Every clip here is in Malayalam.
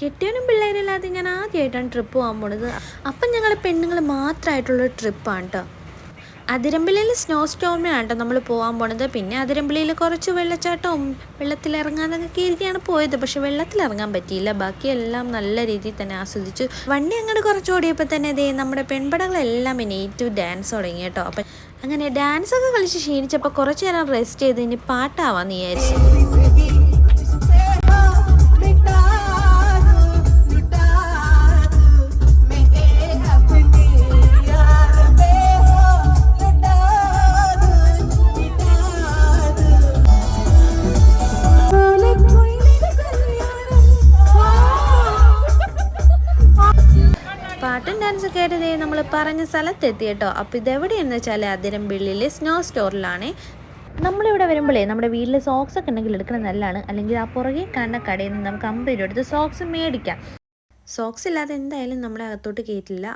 കെട്ടിയവനും പിള്ളേരില്ലാതെ ഞാൻ ആദ്യമായിട്ടാണ് ട്രിപ്പ് പോകാൻ പോണത്. അപ്പം ഞങ്ങൾ പെണ്ണുങ്ങൾ മാത്രമായിട്ടുള്ള ട്രിപ്പാണ് കേട്ടോ അതിരമ്പിളിയിൽ സ്നോ സ്റ്റോമിനാണ് കേട്ടോ നമ്മൾ പോകാൻ പോണത്. പിന്നെ അതിരമ്പിളിയിൽ കുറച്ച് വെള്ളച്ചാട്ടവും വെള്ളത്തിലിറങ്ങാനൊക്കെ കയറിയാണ് പോയത്. പക്ഷെ വെള്ളത്തിലിറങ്ങാൻ പറ്റിയില്ല. ബാക്കിയെല്ലാം നല്ല രീതിയിൽ തന്നെ ആസ്വദിച്ചു. വണ്ടി അങ്ങോട്ട് കുറച്ച് ഓടിയപ്പോൾ തന്നെ അതേ നമ്മുടെ പെൺപടകളെല്ലാം ഏറ്റവും ഡാൻസ് തുടങ്ങി കേട്ടോ അപ്പം അങ്ങനെ ഡാൻസൊക്കെ കളിച്ച് ക്ഷീണിച്ചപ്പോൾ കുറച്ച് നേരം റെസ്റ്റ് ചെയ്ത് ഇനി പാട്ടാവാന്ന് വിചാരിച്ചു. പാട്ടും ഡാൻസൊക്കെ ആയിട്ട് ദേ നമ്മൾ പറഞ്ഞ സ്ഥലത്തെത്തി കേട്ടോ അപ്പോൾ ഇതെവിടെയെന്ന് വെച്ചാൽ അതിരമ്പിള്ളിയിലെ സ്നോ സ്റ്റോറിലാണ് നമ്മളിവിടെ വരുമ്പോഴേ നമ്മുടെ വീട്ടിൽ സോക്സ് ഒക്കെ ഉണ്ടെങ്കിൽ എടുക്കുന്നത് നല്ലതാണ്. അല്ലെങ്കിൽ ആ പുറകെ കാണുന്ന കടയിൽ നിന്ന് നമുക്ക് അമ്പത് രൂപ എടുത്ത് സോക്സ് മേടിക്കാം. സോക്സ് ഇല്ലാതെ എന്തായാലും നമ്മുടെ അകത്തോട്ട് കയറ്റില്ല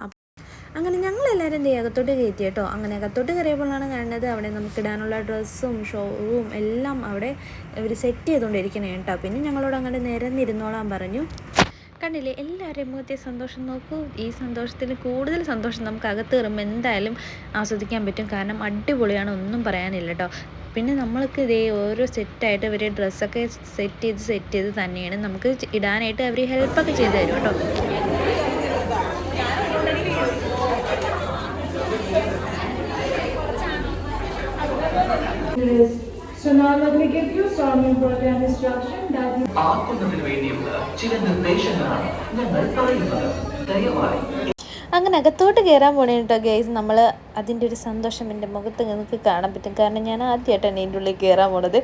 അങ്ങനെ ഞങ്ങളെല്ലാവരും ചെയ്യും അകത്തോട്ട് കയറ്റി കേട്ടോ അങ്ങനെ അകത്തോട്ട് കയറിയപ്പോഴാണ് കാണുന്നത് അവിടെ നമുക്ക് ഇടാനുള്ള ഡ്രസ്സും ഷോവും എല്ലാം അവിടെ ഇവർ സെറ്റ് ചെയ്തുകൊണ്ടിരിക്കണേ കേട്ടോ പിന്നെ ഞങ്ങളോട് അങ്ങോട്ട് നിരന്നിരുന്നോളാൻ പറഞ്ഞു. കണ്ടില്ലേ? എല്ലാവരുടെയും മുഖത്തെ സന്തോഷം നോക്കൂ. ഈ സന്തോഷത്തിൽ കൂടുതൽ സന്തോഷം നമുക്ക് അകത്ത് കയറുമ്പോൾ എന്തായാലും ആസ്വദിക്കാൻ പറ്റും. കാരണം അടിപൊളിയാണ്. ഒന്നും പറയാനില്ല കേട്ടോ പിന്നെ നമ്മൾക്ക് ഇതേ ഓരോ സെറ്റായിട്ട് ഇവർ ഡ്രസ്സൊക്കെ സെറ്റ് ചെയ്ത് സെറ്റ് ചെയ്ത് തന്നെയാണ്. നമുക്ക് ഇടാനായിട്ട് അവർ ഹെൽപ്പൊക്കെ ചെയ്തു തരും കേട്ടോ let me give you some important instruction that you ആക്കുന്നതിന് വേണ്ടിയുള്ള ചില നിർദ്ദേശങ്ങളാണ് ഞങ്ങൾ പറയുന്നത്. ദയവായി. അങ്ങനെ അകത്തോട്ട് കയറാൻ പോണേ കേട്ടോ ഗൈസ് നമ്മൾ അതിന്റെ ഒരു സന്തോഷം എന്റെ മുഖത്ത് നിങ്ങൾക്ക് കാണാൻ പറ്റും. കാരണം ഞാൻ ആദ്യമായിട്ടാണ് എന്റെ ഉള്ളിൽ കയറാൻ പോണത്.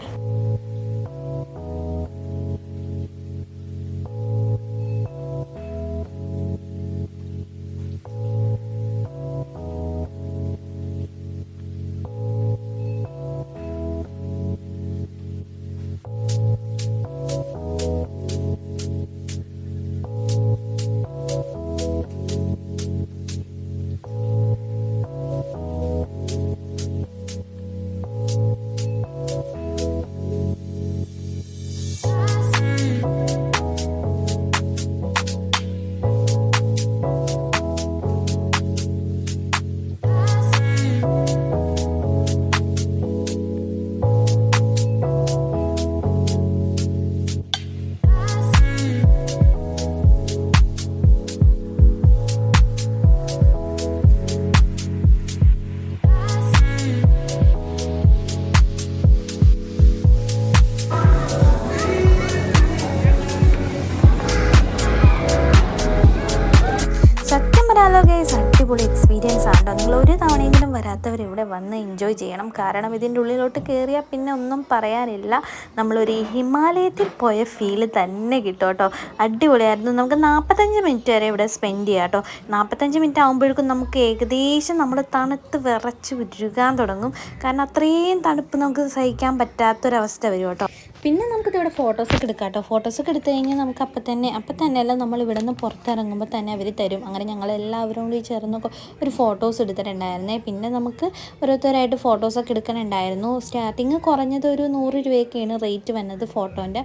ഒരു തവണയെങ്കിലും വരാത്തവർ ഇവിടെ വന്ന് എൻജോയ് ചെയ്യണം. കാരണം ഇതിന്റെ ഉള്ളിലോട്ട് കയറിയാൽ പിന്നെ ഒന്നും പറയാനില്ല. നമ്മളൊരു ഹിമാലയത്തിൽ പോയ ഫീൽ തന്നെ കിട്ടും കേട്ടോ. അടിപൊളിയായിരുന്നു. നമുക്ക് നാൽപ്പത്തഞ്ച് മിനിറ്റ് വരെ ഇവിടെ സ്പെൻഡ് ചെയ്യാം കേട്ടോ. നാൽപ്പത്തഞ്ച് മിനിറ്റ് ആകുമ്പോഴേക്കും നമുക്ക് ഏകദേശം നമ്മൾ തണുത്ത് വിറച്ച് ഉരുകാൻ തുടങ്ങും. കാരണം അത്രയും തണുപ്പ് നമുക്ക് സഹിക്കാൻ പറ്റാത്തൊരവസ്ഥ വരും കേട്ടോ. പിന്നെ നമുക്കിത് ഇവിടെ ഫോട്ടോസൊക്കെ എടുക്കാം കേട്ടോ ഫോട്ടോസൊക്കെ എടുത്തു കഴിഞ്ഞാൽ നമുക്ക് അപ്പം തന്നെ അപ്പം തന്നെയല്ല നമ്മൾ ഇവിടെ നിന്ന് പുറത്തിറങ്ങുമ്പോൾ തന്നെ അവർ തരും. അങ്ങനെ ഞങ്ങൾ എല്ലാവരും കൂടി ചേർന്ന് ഒരു ഫോട്ടോസ് എടുത്തിട്ടുണ്ടായിരുന്നേ. പിന്നെ നമുക്ക് ഓരോരുത്തരായിട്ട് ഫോട്ടോസൊക്കെ എടുക്കാനുണ്ടായിരുന്നു സ്റ്റാർട്ടിങ് കുറഞ്ഞത് ഒരു നൂറ് രൂപയൊക്കെയാണ് റേറ്റ് വന്നത് ഫോട്ടോന്റെ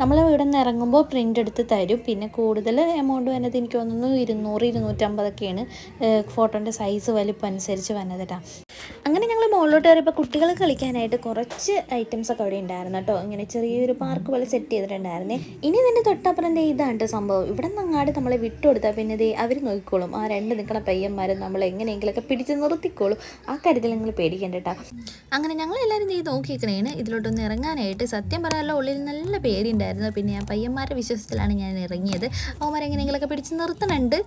നമ്മൾ ഇവിടെ നിന്ന് ഇറങ്ങുമ്പോൾ പ്രിന്റ് എടുത്ത് തരും. പിന്നെ കൂടുതൽ എമൗണ്ട് വന്നത് എനിക്ക് തോന്നുന്നു ഇരുന്നൂറ് ഇരുന്നൂറ്റമ്പതൊക്കെയാണ് ഫോട്ടോന്റെ സൈസ് വലിപ്പം അനുസരിച്ച് വന്നത് അങ്ങനെ ഞങ്ങൾ മുകളിലോട്ട് കയറിയപ്പോൾ കുട്ടികൾ കളിക്കാനായിട്ട് കുറച്ച് ഐറ്റംസ് ഒക്കെ അവിടെ ഉണ്ടായിരുന്നു കേട്ടോ. ഇങ്ങനെ ചെറിയൊരു പാർക്ക് പോലെ സെറ്റ് ചെയ്തിട്ടുണ്ടായിരുന്നേ. ഇനി ഇതിന്റെ തൊട്ടപ്പുറം ദേ ഇതാണ് സംഭവം. ഇവിടെ നിന്ന് അങ്ങാട് നമ്മളെ വിട്ടുകൊടുത്താൽ പിന്നെ ദേ അവർ നോക്കിക്കോളും. ആ രണ്ട് നിൽക്കണ പയ്യന്മാരും നമ്മൾ എങ്ങനെയെങ്കിലുമൊക്കെ പിടിച്ച് നിർത്തിക്കോളും. ആ കാര്യത്തിൽ നിങ്ങൾ പേടിക്കേണ്ട കേട്ടോ. അങ്ങനെ ഞങ്ങൾ എല്ലാവരും ദേ നോക്കിയിരിക്കണേന് ഇതിലോട്ടൊന്ന് ഇറങ്ങാനായിട്ട് സത്യം പറയാനുള്ള ഉള്ളിൽ നല്ല പേടിയുണ്ടായിരുന്നു പിന്നെ ആ പയ്യന്മാരുടെ വിശ്വാസത്തിലാണ് ഞാൻ ഇറങ്ങിയത്. അവന്മാരെങ്ങനെയെങ്കിലുമൊക്കെ പിടിച്ച് നിർത്തണുണ്ട്.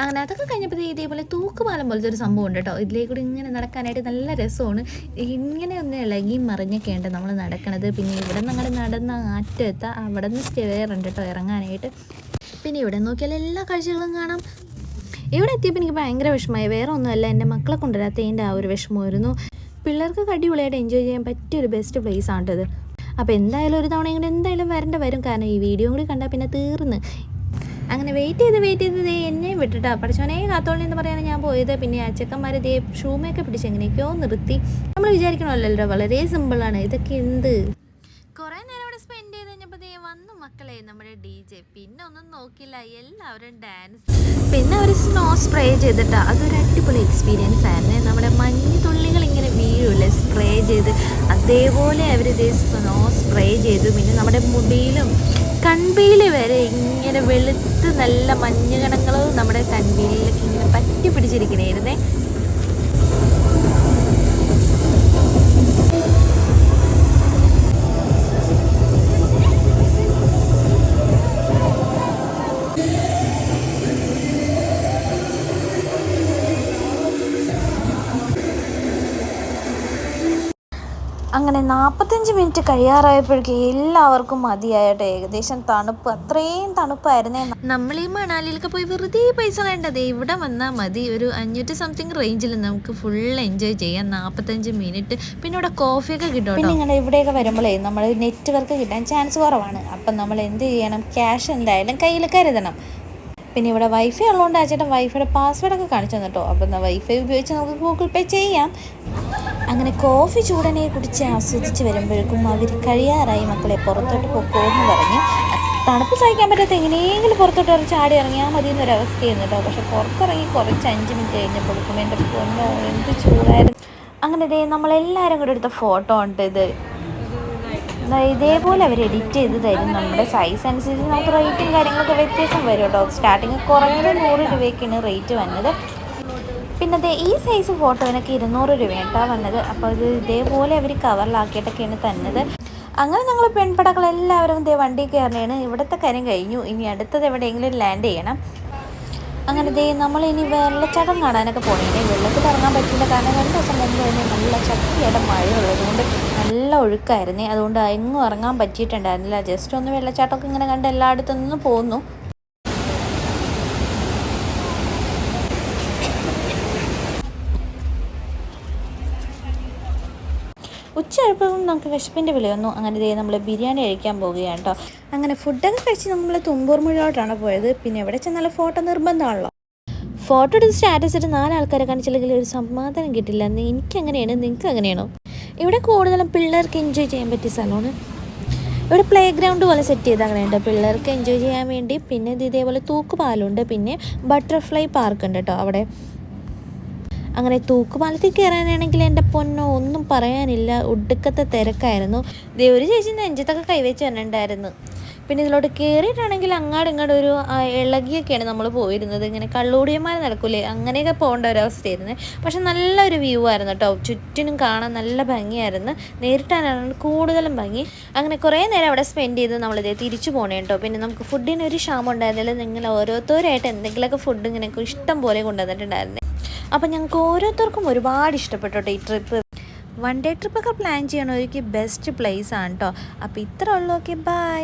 അങ്ങനെ അതൊക്കെ കഴിഞ്ഞപ്പോൾ ഇതേപോലെ തൂക്കുപാലം പോലത്തെ ഒരു സംഭവം ഉണ്ട് കേട്ടോ. ഇതിലേക്ക് കൂടി ഇങ്ങനെ നടക്കാനായിട്ട് നല്ല രസമാണ്. ഇങ്ങനെ ഒന്ന് ഇളകി മറിഞ്ഞൊക്കെയുണ്ട് നമ്മൾ നടക്കണത്. പിന്നെ ഇവിടെ നിന്ന് നടന്ന ആറ്റെത്താം. അവിടെ നിന്ന് സ്റ്റെയർ ഉണ്ട് കേട്ടോ ഇറങ്ങാനായിട്ട്. പിന്നെ ഇവിടെ നോക്കിയാൽ എല്ലാ കാഴ്ചകളും കാണാം. ഇവിടെ എത്തിയപ്പോൾ എനിക്ക് ഭയങ്കര വിഷമമായി. വേറെ ഒന്നുമല്ല എന്റെ മക്കളെ കൊണ്ടുവരാത്തതിന്റെ ആ ഒരു വിഷമമായിരുന്നു. പിള്ളേർക്ക് അടിപൊളിയായിട്ട് എൻജോയ് ചെയ്യാൻ പറ്റിയ ഒരു ബെസ്റ്റ് പ്ലേസ് ആണിത് അപ്പോൾ എന്തായാലും ഒരു തവണ ഇങ്ങോട്ട് എന്തായാലും വരേണ്ട വരും. കാരണം ഈ വീഡിയോ കൂടി കണ്ടാൽ പിന്നെ തീർന്ന്. അങ്ങനെ വെയിറ്റ് ചെയ്ത് വെയിറ്റ് ചെയ്ത് ദേ എന്നെ വിട്ടിട്ടാ. പഠിച്ചോനെ കാത്തോളി എന്ന് പറയാൻ ഞാൻ പോയത്. പിന്നെ ആ ചെക്കന്മാർ ദേ ഷൂമൊക്കെ പിടിച്ച് എങ്ങനെയൊക്കെയോ നിർത്തി. നമ്മൾ വിചാരിക്കണമല്ലോ വളരെ സിമ്പിളാണ് ഇതൊക്കെ എന്ത്? കുറേ നേരം ഇവിടെ സ്പെൻഡ് ചെയ്ത് കഴിഞ്ഞപ്പോൾ ദേ വന്നു മക്കൾ മക്കളെ നമ്മുടെ ഡി ജെ പിന്നെ ഒന്നും നോക്കില്ല. എല്ലാവരും ഡാൻസ് പിന്നെ ഒരു സ്നോ സ്പ്രേ ചെയ്തിട്ട് അതൊരു അടിപൊളി എക്സ്പീരിയൻസ് ആയിരുന്നു. നമ്മുടെ മഞ്ഞ് തുള്ളികൾ ഇങ്ങനെ വീഴൂല്ലേ? സ്പ്രേ ചെയ്ത് അതേപോലെ അവർ ഇതേ സ്നോ സ്പ്രേ ചെയ്തു. പിന്നെ നമ്മുടെ മുടിയിലും കൺപീൽ വരെ ഇങ്ങനെ വെളുത്ത് നല്ല മഞ്ഞുകണങ്ങളും നമ്മുടെ കൺപീലിലൊക്കെ ഇങ്ങനെ പറ്റി പിടിച്ചിരിക്കണായിരുന്നേ നാൽപ്പത്തഞ്ച് മിനിറ്റ് കഴിയാറായപ്പോഴേക്കും എല്ലാവർക്കും മതിയായിട്ട്. ഏകദേശം തണുപ്പ് അത്രയും തണുപ്പായിരുന്നേ. നമ്മൾ ഈ മണാലിയിലൊക്കെ പോയി വെറുതെ പൈസ വേണ്ടത് ഇവിടെ വന്നാൽ മതി. ഒരു അഞ്ഞൂറ്റി സംതിങ് റേഞ്ചിൽ നമുക്ക് ഫുൾ എൻജോയ് ചെയ്യാം. നാൽപ്പത്തഞ്ച് മിനിറ്റ്. പിന്നെ ഇവിടെ കോഫിയൊക്കെ കിട്ടും പിന്നെ ഇങ്ങനെ ഇവിടെയൊക്കെ വരുമ്പോഴേ നമ്മൾ നെറ്റ്വർക്ക് കിട്ടാൻ ചാൻസ് കുറവാണ്. അപ്പം നമ്മൾ എന്ത് ചെയ്യണം? ക്യാഷ് എന്തായാലും കയ്യിൽ കരുതണം. പിന്നെ ഇവിടെ വൈഫൈ ഉള്ളതുകൊണ്ട് ആ ചേട്ടൻ വൈഫൈയുടെ പാസ്വേഡൊക്കെ കാണിച്ചു തന്നിട്ടോ. അപ്പം എന്നാൽ വൈഫൈ ഉപയോഗിച്ച് നമുക്ക് ഗൂഗിൾ പേ ചെയ്യാം. അങ്ങനെ കോഫി ചൂടനെ കുടിച്ച് ആസ്വദിച്ച് വരുമ്പോഴേക്കും അവർ കഴിയാറായി മക്കളെ പുറത്തോട്ട് പോകുമെന്ന് പറഞ്ഞ് തണുപ്പ് സഹിക്കാൻ പറ്റാത്ത എങ്ങനെയെങ്കിലും പുറത്തോട്ട് ഒരു ചാടി ഇറങ്ങിയാൽ മതി എന്നൊരവസ്ഥയായിരുന്നു കേട്ടോ. പക്ഷെ പുറത്തിറങ്ങി കുറച്ച് അഞ്ച് മിനിറ്റ് കഴിഞ്ഞപ്പോഴേക്കും എന്റെ പൊന്നോ എന്ത് ചൂടായിരുന്നു. അങ്ങനെ ഇതേ നമ്മളെല്ലാവരും കൂടെ എടുത്ത ഫോട്ടോ ഉണ്ട് ഇത്. ഇതേപോലെ അവർ എഡിറ്റ് ചെയ്ത് തരും. നമ്മുടെ സൈസ് അനുസരിച്ച് നമുക്ക് റേറ്റും കാര്യങ്ങളൊക്കെ വ്യത്യാസം വരും കേട്ടോ. സ്റ്റാർട്ടിങ് കുറഞ്ഞത് നൂറ് രൂപയ്ക്കാണ് റേറ്റ് വന്നത്. പിന്നെ ദേ ഈ സൈസ് ഫോട്ടോവിനൊക്കെ ഇരുന്നൂറ് രൂപയായിട്ടാണ് വന്നത്. അപ്പോൾ ഇത് ഇതേപോലെ അവർ കവറിലാക്കിയിട്ടൊക്കെയാണ് തന്നത്. അങ്ങനെ ഞങ്ങൾ പെൺപടകൾ എല്ലാവരും ദേ വണ്ടി കയറിയാണ് ഇവിടുത്തെ കാര്യം കഴിഞ്ഞു. ഇനി അടുത്തത് എവിടെയെങ്കിലും ലാൻഡ് ചെയ്യണം. അങ്ങനെ ദേ നമ്മൾ ഇനി വെള്ളച്ചാട്ടം കാണാനൊക്കെ പോണേനെ വെള്ളത്തിൽ ഇറങ്ങാൻ പറ്റില്ല. കാരണം രണ്ട് ദിവസം മുമ്പ് തന്നെ നല്ല ശക്തിയായിട്ട് മഴ ഉള്ളതുകൊണ്ട് നല്ല ഒഴുക്കായിരുന്നേ. അതുകൊണ്ട് എങ്ങും ഇറങ്ങാൻ പറ്റിയിട്ടുണ്ടായിരുന്നില്ല. ജസ്റ്റ് ഒന്ന് വെള്ളച്ചാട്ടമൊക്കെ ഇങ്ങനെ കണ്ട് എല്ലായിടത്തു നിന്നും പോന്നു. ഉച്ചയായപ്പോഴും നമുക്ക് വിശപ്പിന്റെ വിളി വന്നു അങ്ങനെ ഇതേ നമ്മൾ ബിരിയാണി കഴിക്കാൻ പോവുകയാണ് കേട്ടോ അങ്ങനെ ഫുഡൊക്കെ കഴിച്ച് നമ്മൾ തുമ്പൂർ മുഴിലോട്ടാണ് പോയത്. പിന്നെ എവിടെ ചെന്നാലും ഫോട്ടോ നിർബന്ധമാണല്ലോ. ഫോട്ടോ എടുത്ത് സ്റ്റാറ്റസ് ഇട്ട് നാലാൾക്കാരെ കാണിച്ചില്ലെങ്കിൽ ഒരു സമാധാനം കിട്ടില്ല. എന്ന് എനിക്ക് അങ്ങനെയാണ് നിങ്ങൾക്ക് അങ്ങനെയാണോ ഇവിടെ കൂടുതലും പിള്ളേർക്ക് എൻജോയ് ചെയ്യാൻ പറ്റിയ സ്ഥലമാണ്. ഇവിടെ പ്ലേ ഗ്രൗണ്ട് പോലെ സെറ്റ് ചെയ്ത് അങ്ങനെയുണ്ട്. പിള്ളേർക്ക് എൻജോയ് ചെയ്യാൻ വേണ്ടി പിന്നെ ഇത് ഇതേപോലെ തൂക്കുപാലുണ്ട്. പിന്നെ ബട്ടർഫ്ലൈ പാർക്ക് ഉണ്ട് കേട്ടോ അവിടെ. അങ്ങനെ തൂക്കുപാലത്തിൽ കയറാനാണെങ്കിൽ എന്റെ പൊന്നോ ഒന്നും പറയാനില്ല. ഒടുക്കത്തെ തിരക്കായിരുന്നു. ദേ ഒരു ചേച്ചി നെഞ്ചത്തൊക്കെ കൈവച്ച് വന്നിട്ടുണ്ടായിരുന്നു പിന്നെ ഇതിലോട്ട് കയറിയിട്ടാണെങ്കിൽ അങ്ങാട് ഇങ്ങോട്ട് ഒരു ഇളകിയൊക്കെയാണ് നമ്മൾ പോയിരുന്നത്. ഇങ്ങനെ കള്ളൂടിയന്മാർ നടക്കൂലേ? അങ്ങനെയൊക്കെ പോകേണ്ട ഒരവസ്ഥയായിരുന്നു പക്ഷെ നല്ലൊരു വ്യൂ ആയിരുന്നു കേട്ടോ. ചുറ്റിനും കാണാൻ നല്ല ഭംഗിയായിരുന്നു. നേരിട്ടാനാണ് കൂടുതലും ഭംഗി. അങ്ങനെ കുറേ നേരം അവിടെ സ്പെൻഡ് ചെയ്ത് നമ്മളിത് തിരിച്ചു പോകണേ കേട്ടോ. പിന്നെ നമുക്ക് ഫുഡിന് ഒരു ക്ഷാമം ഉണ്ടായിരുന്നില്ല. നിങ്ങൾ ഓരോരുത്തരായിട്ട് എന്തെങ്കിലുമൊക്കെ ഫുഡ് ഇങ്ങനെ ഇഷ്ടം പോലെ കൊണ്ടുവന്നിട്ടുണ്ടായിരുന്നു. അപ്പം ഞങ്ങൾക്ക് ഓരോരുത്തർക്കും ഒരുപാട് ഇഷ്ടപ്പെട്ടു കേട്ടോ ഈ ട്രിപ്പ് വൺ ഡേ ട്രിപ്പൊക്കെ പ്ലാൻ ചെയ്യണവർക്ക് ബെസ്റ്റ് പ്ലേസ് ആണ് കേട്ടോ അപ്പോൾ ഇത്ര ഉള്ളൂ. Okay bye